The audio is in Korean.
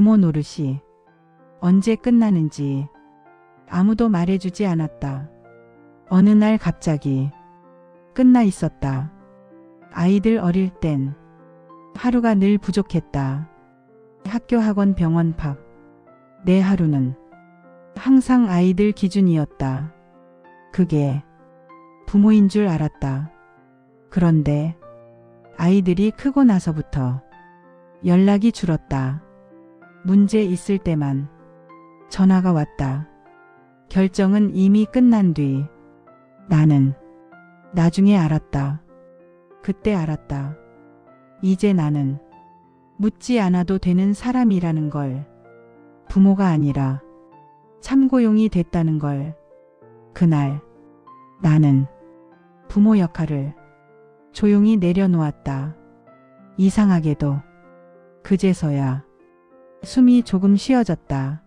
부모 노릇이 언제 끝나는지 아무도 말해주지 않았다. 어느 날 갑자기 끝나 있었다. 아이들 어릴 땐 하루가 늘 부족했다. 학교, 학원, 병원, 밥. 내 하루는 항상 아이들 기준이었다. 그게 부모인 줄 알았다. 그런데 아이들이 크고 나서부터 연락이 줄었다. 문제 있을 때만 전화가 왔다. 결정은 이미 끝난 뒤 나는 나중에 알았다. 그때 알았다. 이제 나는 묻지 않아도 되는 사람이라는 걸 부모가 아니라 참고용이 됐다는 걸 그날 나는 부모 역할을 조용히 내려놓았다. 이상하게도 그제서야 숨이 조금 쉬어졌다.